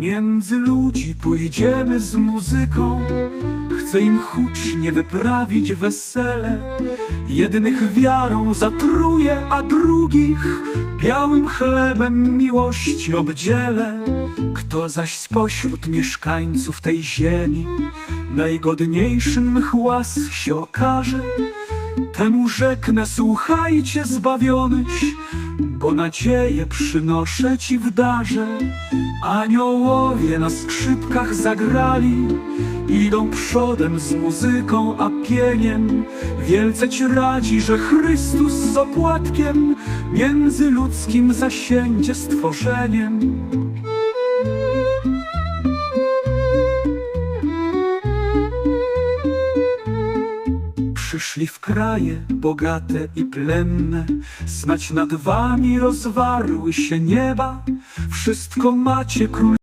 Między ludzi pójdziemy z muzyką. Chcę im hucznie wyprawić wesele. Jednych wiarą zatruje, a drugich Białym chlebem miłości obdzielę. Kto zaś spośród mieszkańców tej ziemi Najgodniejszym mych łask się okaże Temu rzeknę, słuchajcie zbawionych, bo nadzieję przynoszę ci w darze. Aniołowie na skrzypkach zagrali, idą przodem z muzyką, a pieniem. Wielce ci radzi, że Chrystus z opłatkiem między ludzkim zasiędzie stworzeniem. Przyszli w kraje bogate i plenne, snać nad wami rozwarły się nieba. Wszystko macie król.